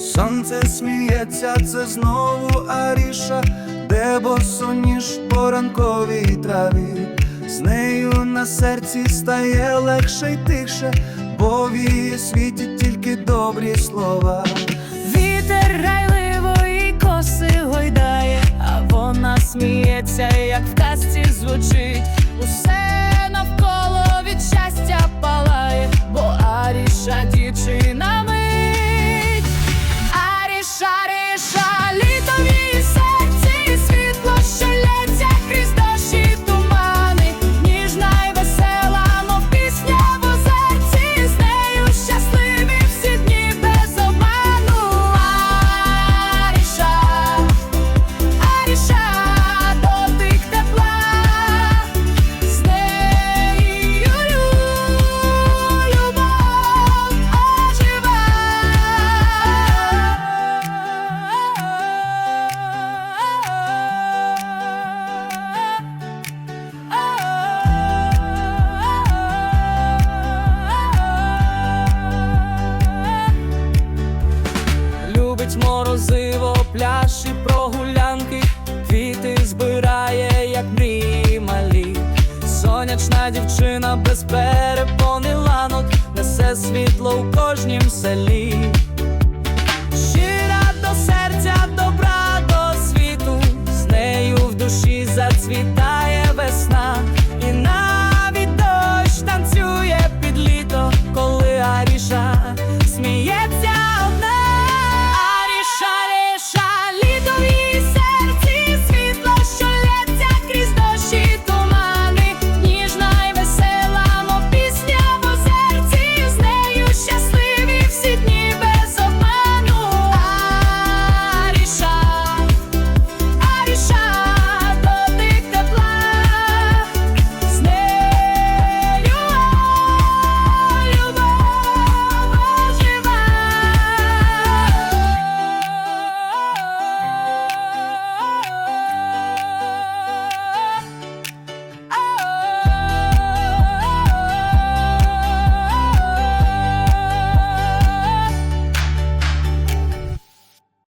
Сонце сміється, це знову Аріша, де босоніж по ранковій траві. З нею на серці стає легше й тише, бо в її світі тільки добрі слова. Вітер грайливої коси гойдає, а вона сміється, як в казці звучить. Усе Ловить морозиво, пляж і прогулянки, квіти збирає, як мрії малі сонячна дівчина без перепони ланок несе світло у кожнім селі. Щира до серця добра до світу, з нею в душі зацвіта.